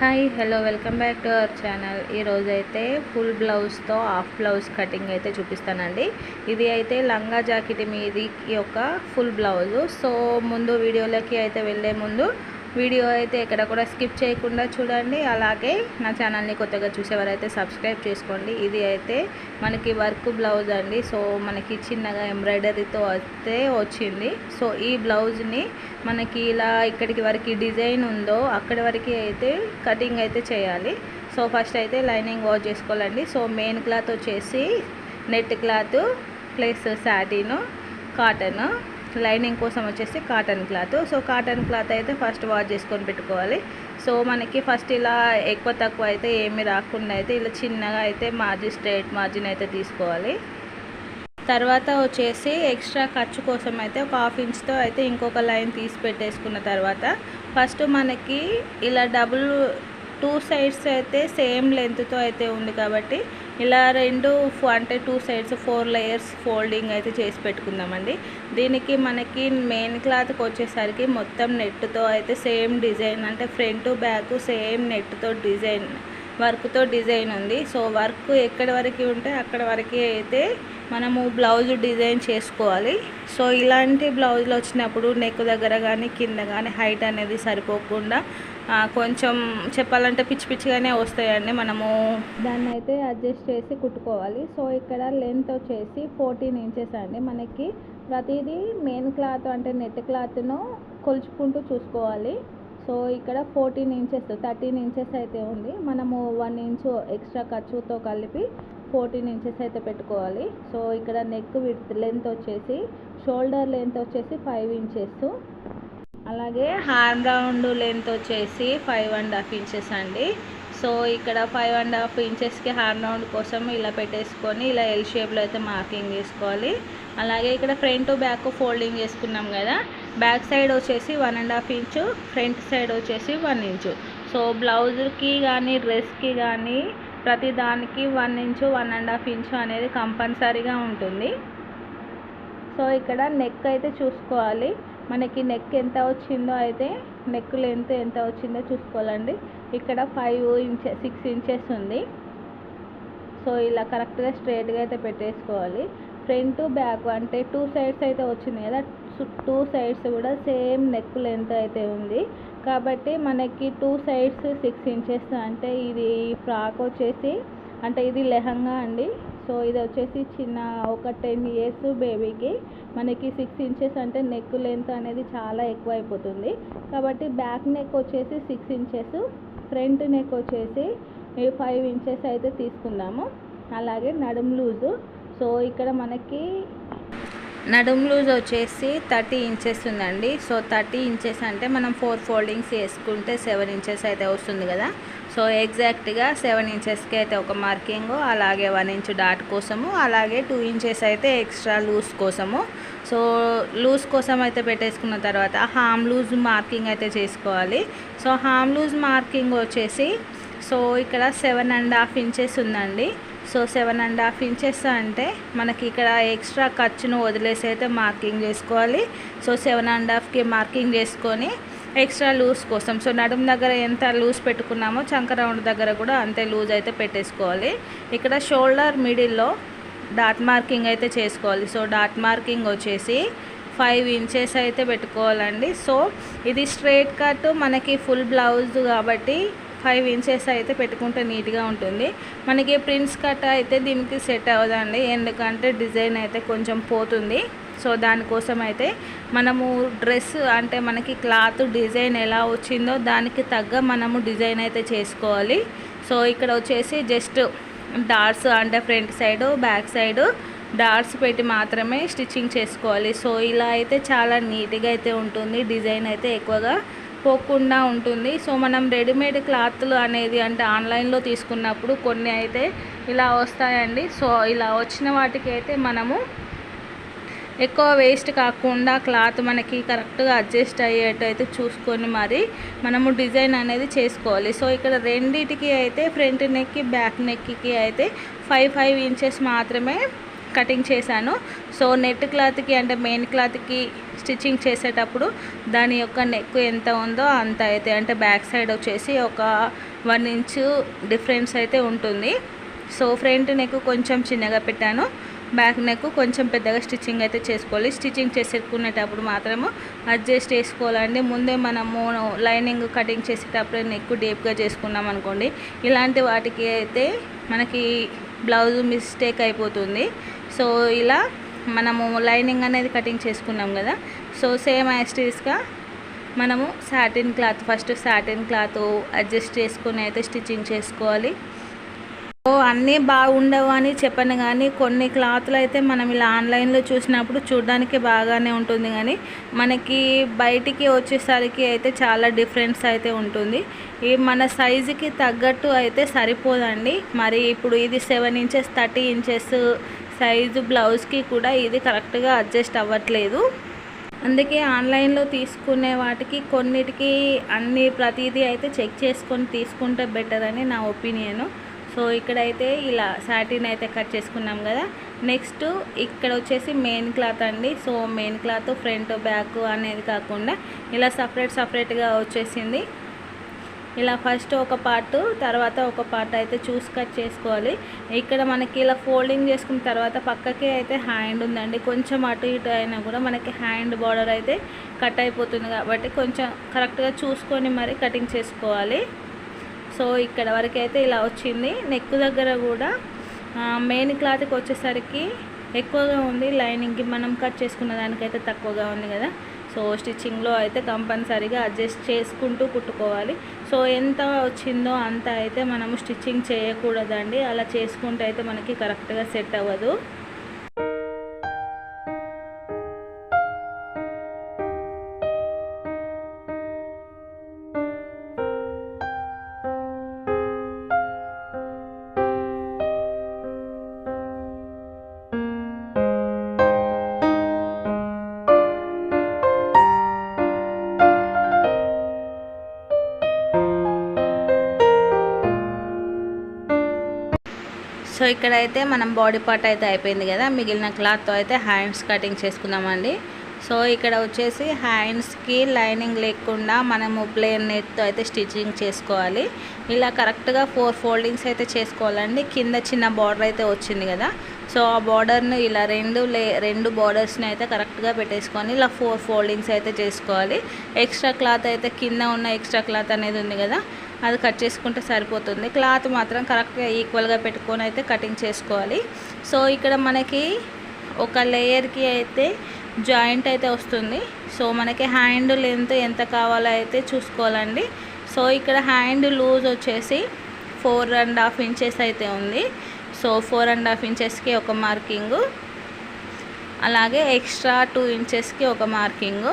Hi hello welcome back to our channel ఈరోజు అయితే full బ్లౌజ్తో హాఫ్ బ్లౌజ్ కటింగ్ అయితే చూపిస్తానండి. ఇది అయితే లంగా జాకెట్ మీది యొక్క ఫుల్ బ్లౌజు సో ముందు వీడియోలోకి అయితే వెళ్ళే ముందు వీడియో అయితే ఎక్కడ కూడా స్కిప్ చేయకుండా చూడండి. అలాగే నా ఛానల్ని కొత్తగా చూసేవారైతే సబ్స్క్రైబ్ చేసుకోండి. ఇది అయితే మనకి వర్క్ బ్లౌజ్ అండి. సో మనకి చిన్నగా ఎంబ్రాయిడరీతో అయితే వచ్చింది. సో ఈ బ్లౌజ్ని మనకి ఇలా ఇక్కడికి వరకు డిజైన్ ఉందో అక్కడి వరకు అయితే కటింగ్ అయితే చేయాలి. సో ఫస్ట్ అయితే లైనింగ్ వాష్ చేసుకోవాలండి. సో మెయిన్ క్లాత్ వచ్చేసి net cloth plus satin cotton. Lining కోసం వచ్చేసి cotton cloth. So cotton cloth అయితే ఫస్ట్ వాష్ చేసుకొని పెట్టుకోవాలి. సో మనకి ఫస్ట్ ఇలా ఎక్కువ తక్కువ అయితే ఏమి రాకుండా అయితే ఇలా చిన్నగా అయితే మార్జిన్ స్ట్రైట్ మార్జిన్ అయితే తీసుకోవాలి. తర్వాత వచ్చేసి ఎక్స్ట్రా ఖర్చు కోసం అయితే ఒక హాఫ్ ఇంచ్తో అయితే ఇంకొక లైన్ తీసి పెట్టేసుకున్న తర్వాత ఫస్ట్ మనకి ఇలా డబుల్ టూ సైడ్స్ అయితే సేమ్ లెంత్తో అయితే ఉంది కాబట్టి ఇలా రెండు అంటే two sides four layers folding అయితే చేసి పెట్టుకుందామండి. దీనికి మనకి మెయిన్ క్లాత్కి వచ్చేసరికి మొత్తం నెట్తో అయితే సేమ్ డిజైన్ అంటే ఫ్రంట్ బ్యాక్ సేమ్ నెట్తో డిజైన్ వర్క్తో డిజైన్ ఉంది. సో వర్క్ ఎక్కడి వరకు ఉంటే అక్కడ వరకే అయితే మనము బ్లౌజ్ డిజైన్ చేసుకోవాలి. సో ఇలాంటి బ్లౌజులు వచ్చినప్పుడు నెక్ దగ్గర కానీ కింద కానీ హైట్ అనేది సరిపోకుండా కొంచెం చెప్పాలంటే పిచ్చి పిచ్చిగానే వస్తాయండి. మనము దాన్ని అయితే అడ్జస్ట్ చేసి కుట్టుకోవాలి. సో ఇక్కడ లెంత్ వచ్చేసి ఫోర్టీన్ ఇంచెస్ అండి. మనకి ప్రతిదీ మెయిన్ క్లాత్ అంటే నెట్ క్లాత్ను కొలుచుకుంటూ చూసుకోవాలి. సో ఇక్కడ ఫోర్టీన్ ఇంచెస్ థర్టీన్ ఇంచెస్ అయితే ఉంది. మనము వన్ ఇంచు ఎక్స్ట్రా ఖర్చుతో కలిపి ఫోర్టీన్ ఇంచెస్ అయితే పెట్టుకోవాలి. సో ఇక్కడ నెక్ విత్ లెంత్ వచ్చేసి షోల్డర్ లెంత్ వచ్చేసి ఫైవ్ ఇంచెస్ అలాగే హార్మ్ రౌండ్ లెంత్ వచ్చేసి ఫైవ్ అండ్ హాఫ్ ఇంచెస్ అండి. సో ఇక్కడ ఫైవ్ అండ్ హాఫ్ ఇంచెస్కి హార్మ్ రౌండ్ కోసం ఇలా పెట్టేసుకొని ఇలా ఎల్ షేప్లో అయితే మార్కింగ్ చేసుకోవాలి. అలాగే ఇక్కడ ఫ్రంట్ బ్యాక్ ఫోల్డింగ్ చేసుకున్నాం కదా. బ్యాక్ సైడ్ వచ్చేసి one and half inch front side వచ్చేసి వన్ ఇంచు. సో బ్లౌజ్కి కానీ డ్రెస్కి కానీ ప్రతి దానికి one inch one and half inch అనేది కంపల్సరీగా ఉంటుంది. సో ఇక్కడ నెక్ అయితే చూసుకోవాలి. మనకి నెక్ ఎంత వచ్చిందో అయితే నెక్ లెంత్ ఎంత వచ్చిందో చూసుకోవాలండి. ఇక్కడ ఫైవ్ ఇంచెస్ సిక్స్ ఇంచెస్ ఉంది. సో ఇలా కరెక్ట్గా స్ట్రైట్గా అయితే పెట్టేసుకోవాలి. ఫ్రంట్ బ్యాక్ అంటే టూ సైడ్స్ అయితే వచ్చింది కదా టూ సైడ్స్ కూడా సేమ్ నెక్ లెంత్ అయితే ఉంది. కాబట్టి మనకి టూ సైడ్స్ సిక్స్ ఇంచెస్ అంటే ఇది ఫ్రాక్ వచ్చేసి అంటే ఇది లెహంగా అండి. సో ఇది వచ్చేసి చిన్న ఒక టెన్ ఇయర్స్ బేబీకి మనకి సిక్స్ ఇంచెస్ అంటే నెక్ లెంత్ అనేది చాలా ఎక్కువ అయిపోతుంది కాబట్టి బ్యాక్ నెక్ వచ్చేసి సిక్స్ ఇంచెస్ ఫ్రంట్ నెక్ వచ్చేసి ఫైవ్ ఇంచెస్ అయితే తీసుకుందాము. అలాగే నడుము లూజు. సో ఇక్కడ మనకి నడుము లూజ్ వచ్చేసి థర్టీ ఇంచెస్ ఉందండి. సో థర్టీ ఇంచెస్ అంటే మనం ఫోర్ ఫోల్డింగ్స్ వేసుకుంటే సెవెన్ ఇంచెస్ అయితే వస్తుంది కదా. సో ఎగ్జాక్ట్గా సెవెన్ ఇంచెస్కి అయితే ఒక మార్కింగ్ అలాగే వన్ ఇంచ్ డాట్ కోసము అలాగే టూ ఇంచెస్ అయితే ఎక్స్ట్రా లూజ్ కోసము. సో లూజ్ కోసం అయితే పెట్టేసుకున్న తర్వాత హామ్ లూజ్ మార్కింగ్ అయితే చేసుకోవాలి. సో హామ్ లూజ్ మార్కింగ్ వచ్చేసి సో ఇక్కడ సెవెన్ అండ్ హాఫ్ ఇంచెస్ ఉందండి. So seven and half inches అంటే మనకి ఇక్కడ ఎక్స్ట్రా ఖర్చును వదిలేసి అయితే మార్కింగ్ చేసుకోవాలి. సో సెవెన్ అండ్ హాఫ్కి మార్కింగ్ చేసుకొని ఎక్స్ట్రా లూజ్ కోసం. సో నడుము దగ్గర ఎంత లూజ్ పెట్టుకున్నామో చంక రౌండ్ దగ్గర కూడా అంతే లూజ్ అయితే పెట్టేసుకోవాలి. ఇక్కడ షోల్డర్ మిడిల్లో డాట్ మార్కింగ్ అయితే చేసుకోవాలి. సో డాట్ మార్కింగ్ వచ్చేసి ఫైవ్ ఇంచెస్ అయితే పెట్టుకోవాలండి. సో ఇది స్ట్రైట్ కట్ మనకి ఫుల్ బ్లౌజ్ కాబట్టి ఫైవ్ ఇంచెస్ అయితే పెట్టుకుంటే నీట్గా ఉంటుంది. మనకి ప్రింట్స్ కట్ అయితే దీనికి సెట్ అవ్వదండి. ఎందుకంటే డిజైన్ అయితే కొంచెం పోతుంది. సో దానికోసం అయితే మనము డ్రెస్ అంటే మనకి క్లాత్ డిజైన్ ఎలా వచ్చిందో దానికి తగ్గ మనము డిజైన్ అయితే చేసుకోవాలి. సో ఇక్కడ వచ్చేసి జస్ట్ డాట్స్ అంటే front side back side dots పెట్టి మాత్రమే స్టిచ్చింగ్ చేసుకోవాలి. సో ఇలా అయితే చాలా నీట్గా అయితే ఉంటుంది. డిజైన్ అయితే ఎక్కువగా పోకుండా ఉంటుంది. సో మనం రెడీమేడ్ క్లాత్లు అనేది అంటే ఆన్లైన్లో తీసుకున్నప్పుడు కొన్ని అయితే ఇలా వస్తాయండి. సో ఇలా వచ్చిన వాటికి అయితే మనము ఎక్కువ వేస్ట్ కాకుండా క్లాత్ మనకి కరెక్ట్గా అడ్జస్ట్ అయ్యేటైతే అయితే చూసుకొని మరి మనము డిజైన్ అనేది చేసుకోవాలి. సో ఇక్కడ రెండింటికి అయితే ఫ్రంట్ నెక్కి బ్యాక్ నెక్కి అయితే ఫైవ్ ఫైవ్ ఇంచెస్ మాత్రమే కటింగ్ చేశాను. సో నెట్ క్లాత్కి అంటే మెయిన్ క్లాత్కి స్టిచ్చింగ్ చేసేటప్పుడు దాని యొక్క నెక్ ఎంత ఉందో అంత అయితే అంటే బ్యాక్ సైడ్ వచ్చేసి ఒక వన్ ఇంచు డిఫరెన్స్ అయితే ఉంటుంది. సో ఫ్రంట్ నెక్ కొంచెం చిన్నగా పెట్టాను. బ్యాక్ నెక్ కొంచెం పెద్దగా స్టిచ్చింగ్ అయితే చేసుకోవాలి. స్టిచ్చింగ్ చేసుకునేటప్పుడు మాత్రము అడ్జస్ట్ చేసుకోవాలండి. ముందే మనము లైనింగ్ కటింగ్ చేసేటప్పుడు నెక్ డీప్గా చేసుకున్నాం అనుకోండి ఇలాంటి వాటికి అయితే మనకి బ్లౌజ్ మిస్టేక్ అయిపోతుంది. సో ఇలా మనము లైనింగ్ అనేది కటింగ్ చేసుకున్నాం కదా. సో సేమ్ యాస్టీస్గా మనము satin cloth first satin cloth adjust చేసుకుని అయితే స్టిచ్చింగ్ చేసుకోవాలి. సో అన్నీ బాగుండవు అని చెప్పను కానీ కొన్ని క్లాత్లు అయితే మనం ఇలా ఆన్లైన్లో చూసినప్పుడు చూడడానికి బాగానే ఉంటుంది కానీ మనకి బయటికి వచ్చేసరికి అయితే చాలా డిఫరెన్స్ అయితే ఉంటుంది. ఈ మన సైజుకి తగ్గట్టు అయితే సరిపోదండి. మరి ఇప్పుడు ఇది seven inches thirty inches size బ్లౌజ్కి కూడా ఇది కరెక్ట్గా అడ్జస్ట్ అవ్వట్లేదు. అందుకే ఆన్లైన్లో తీసుకునే వాటికి కొన్నిటికి అన్ని ప్రతిదీ అయితే చెక్ చేసుకొని తీసుకుంటే బెటర్ అని నా ఒపీనియను. సో ఇక్కడైతే ఇలా సాటిన్ అయితే కట్ చేసుకున్నాం కదా. నెక్స్ట్ ఇక్కడ వచ్చేసి మెయిన్ క్లాత్ అండి. So main cloth front back అనేది కాకుండా ఇలా సపరేట్ సపరేట్గా వచ్చేసింది. ఇలా ఫస్ట్ ఒక పార్ట్ తర్వాత ఒక పార్ట్ అయితే చూసి కట్ చేసుకోవాలి. ఇక్కడ మనకి ఇలా ఫోల్డింగ్ చేసుకున్న తర్వాత పక్కకి అయితే హ్యాండ్ ఉందండి. కొంచెం అటు ఇటు అయినా కూడా మనకి హ్యాండ్ బార్డర్ అయితే కట్ అయిపోతుంది కాబట్టి కొంచెం కరెక్ట్గా చూసుకొని మరి కటింగ్ చేసుకోవాలి. సో ఇక్కడ వరకు అయితే ఇలా వచ్చింది. నెక్ దగ్గర కూడా మెయిన్ క్లాత్కి వచ్చేసరికి ఎక్కువగా ఉంది. లైనింగ్కి మనం కట్ చేసుకున్న దానికైతే తక్కువగా ఉంది కదా. సో స్టిచ్చింగ్లో అయితే కంపల్సరీగా అడ్జస్ట్ చేసుకుంటూ కుట్టుకోవాలి. సో ఎంత వచ్చిందో అంత అయితే మనము స్టిచ్చింగ్ చేయకూడదండి. అలా చేసుకుంటే అయితే మనకి కరెక్ట్గా సెట్ అవ్వదు. ఇక్కడైతే మనం బాడీ పార్ట్ అయితే అయిపోయింది కదా. మిగిలిన క్లాత్తో అయితే హ్యాండ్స్ కటింగ్ చేసుకుందామండి. సో ఇక్కడ వచ్చేసి హ్యాండ్స్కి లైనింగ్ లేకుండా మనము ప్లేన్ నెట్తో అయితే స్టిచ్చింగ్ చేసుకోవాలి. ఇలా కరెక్ట్గా ఫోర్ ఫోల్డింగ్స్ అయితే చేసుకోవాలండి. కింద చిన్న బార్డర్ అయితే వచ్చింది కదా. సో ఆ బార్డర్ను ఇలా రెండు లే రెండు బార్డర్స్ని అయితే కరెక్ట్గా పెట్టేసుకొని ఇలా ఫోర్ ఫోల్డింగ్స్ అయితే చేసుకోవాలి. ఎక్స్ట్రా క్లాత్ అయితే కింద ఉన్న ఎక్స్ట్రా క్లాత్ అనేది ఉంది కదా అది కట్ చేసుకుంటే సరిపోతుంది. క్లాత్ మాత్రం కరెక్ట్గా ఈక్వల్గా పెట్టుకొని అయితే కటింగ్ చేసుకోవాలి. సో ఇక్కడ మనకి ఒక లేయర్కి అయితే జాయింట్ అయితే వస్తుంది. సో మనకి హ్యాండ్ లెంత్ ఎంత కావాలో అయితే చూసుకోవాలండి. సో ఇక్కడ హ్యాండ్ లూజ్ వచ్చేసి ఫోర్ అండ్ హాఫ్ ఇంచెస్ అయితే ఉంది. సో ఫోర్ అండ్ హాఫ్ ఇంచెస్కి ఒక మార్కింగు. అలాగే ఎక్స్ట్రా టూ ఇంచెస్కి ఒక మార్కింగు.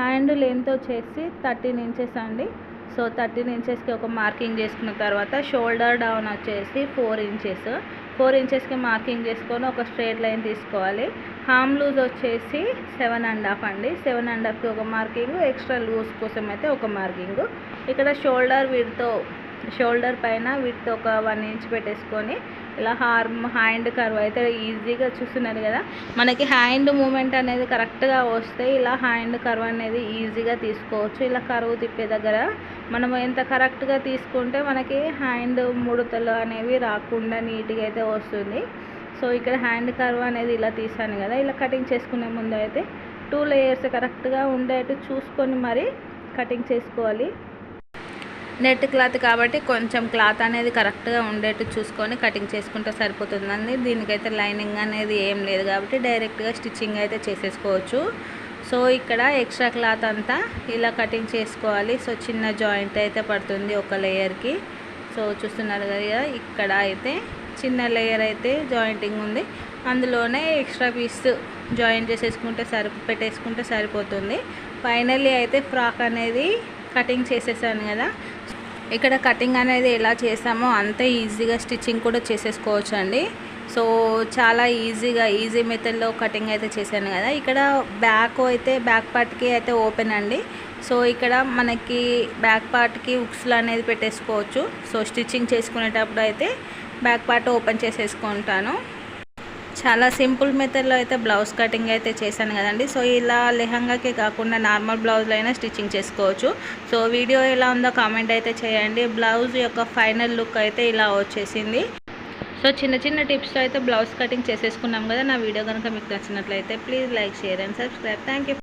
హ్యాండ్ లెంత్ వచ్చేసి థర్టీన్ ఇంచెస్ అండి. సో థర్టీన్ ఇంచెస్కి ఒక మార్కింగ్ చేసుకున్న తర్వాత షోల్డర్ డౌన్ వచ్చేసి ఫోర్ ఇంచెస్. ఫోర్ ఇంచెస్కి మార్కింగ్ చేసుకొని ఒక స్ట్రేట్ లైన్ తీసుకోవాలి. హామ్ లూజ్ వచ్చేసి సెవెన్ అండ్ హాఫ్ అండి. సెవెన్ అండ్ హాఫ్కి ఒక మార్కింగ్. ఎక్స్ట్రా లూజ్ కోసం అయితే ఒక మార్కింగ్. ఇక్కడ షోల్డర్ వీటితో షోల్డర్ పైన వీటితో ఒక వన్ ఇంచ్ పెట్టేసుకొని ఇలా హార్మ్ హ్యాండ్ కర్వ్ అయితే ఈజీగా చూస్తున్నారు కదా. మనకి హ్యాండ్ మూమెంట్ అనేది కరెక్ట్గా వస్తే ఇలా హ్యాండ్ కర్వ్ అనేది ఈజీగా తీసుకోవచ్చు. ఇలా కర్వ్ తిప్పే దగ్గర మనం ఎంత కరెక్ట్గా తీసుకుంటే మనకి హ్యాండ్ ముడతలు అనేవి రాకుండా నీట్గా అయితే వస్తుంది. సో ఇక్కడ హ్యాండ్ కర్వ్ అనేది ఇలా తీసాను కదా. ఇలా కటింగ్ చేసుకునే ముందు అయితే టూ లేయర్స్ కరెక్ట్గా ఉండేట్టు చూసుకొని మరి కటింగ్ చేసుకోవాలి. నెట్ క్లాత్ కాబట్టి కొంచెం క్లాత్ అనేది కరెక్ట్గా ఉండేట్టు చూసుకొని కటింగ్ చేసుకుంటే సరిపోతుందండి. దీనికైతే లైనింగ్ అనేది ఏం లేదు కాబట్టి డైరెక్ట్గా స్టిచ్చింగ్ అయితే చేసేసుకోవచ్చు. సో ఇక్కడ ఎక్స్ట్రా క్లాత్ అంతా ఇలా కటింగ్ చేసుకోవాలి. సో చిన్న జాయింట్ అయితే పడుతుంది ఒక లేయర్కి. సో చూస్తున్నారు కదా ఇక్కడ అయితే చిన్న లేయర్ అయితే జాయింటింగ్ ఉంది. అందులోనే ఎక్స్ట్రా పీస్ జాయిన్ చేసేసుకుంటే సరి పెట్టేసుకుంటే సరిపోతుంది. ఫైనల్లీ అయితే ఫ్రాక్ అనేది కటింగ్ చేసేసాను కదా ఇక్కడ కటింగ్ అనేది ఎలా చేసామో అంతే ఈజీగా స్టిచ్చింగ్ కూడా చేసేసుకోవచ్చు అండి సో చాలా ఈజీగా ఈజీ మెథడ్లో కటింగ్ అయితే చేశాను కదా. ఇక్కడ బ్యాక్ అయితే బ్యాక్ పార్ట్కి అయితే ఓపెన్ అండి. సో ఇక్కడ మనకి బ్యాక్ పార్ట్కి ఉక్స్లు అనేది పెట్టేసుకోవచ్చు. సో స్టిచ్చింగ్ చేసుకునేటప్పుడు అయితే బ్యాక్ పార్ట్ ఓపెన్ చేసేసుకుంటాను. చాలా సింపుల్ మెథడ్లో అయితే బ్లౌజ్ కటింగ్ అయితే చేశాను కదండి. సో ఇలా లెహంగాకే కాకుండా నార్మల్ బ్లౌజ్లో అయినా స్టిచ్చింగ్ చేసుకోవచ్చు. సో వీడియో ఎలా ఉందో కామెంట్ అయితే చేయండి. బ్లౌజ్ యొక్క ఫైనల్ లుక్ అయితే ఇలా వచ్చేసింది. సో చిన్న చిన్న టిప్స్తో అయితే బ్లౌజ్ కటింగ్ చేసేసుకున్నాం కదా నా వీడియో కనుక మీకు నచ్చినట్లయితే please like share and subscribe. Thank you